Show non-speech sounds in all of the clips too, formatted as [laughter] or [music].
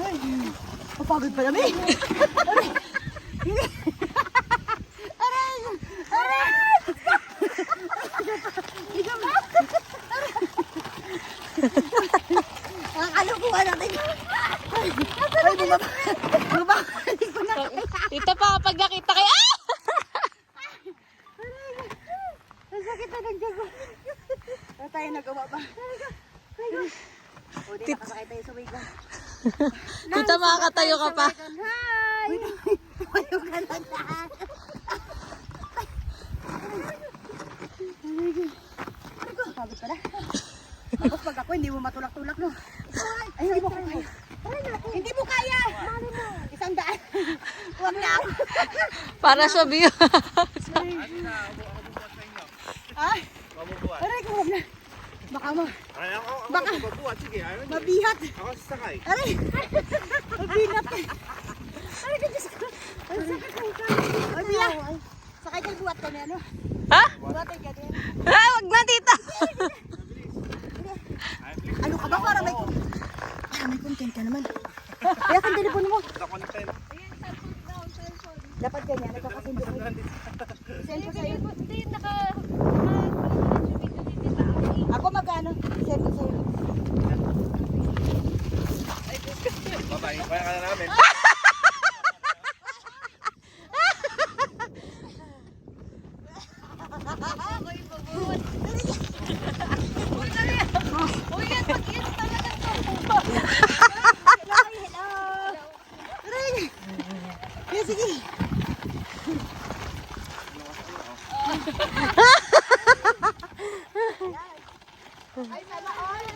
Ay, papagod pa kami. Aray! Aray! Ang kalukuhan natin. Ay, bumabalik ko. Ito pa, pag nakita! Tayo nagawa ba? O, di nakasakay [laughs] tayo sa wigan. Tita, makakatayo ka pa. Hi! Tumayo ka na lahat. Pagod pala. Tapos pag ako, hindi mo matulak-tulak, no? Ay, hindi mo kaya. Hindi mo kaya! Isang daan. [laughs] Huwag na ako. Para sa view. Ay! Aray ko, huwag na. Baka ma, Ay, ako, ako Baka- magbabuhat. Sige, ayaw mabihat. Ako sasakay. Aray! Mabihat. Aray ka, Diyos ko. Ang sakit ng kanan. Ay, Bia. Sakay ka, buhat ka na, ano? ha? Buhat ka na. Ah, wag na, tita. Ano ka ba? Para may... Para may content ka naman. Kaya kang telepono mo. Sa content. Dapat ganyan, nagkakasundo ko. Send ko sa'yo magkano? Send ko sa'yo. Bye-bye. Kaya ka na namin. Aray! Sige, sige.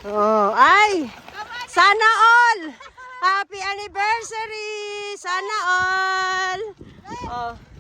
Oh, ay! Sana all! Happy anniversary! Sana all! Oh.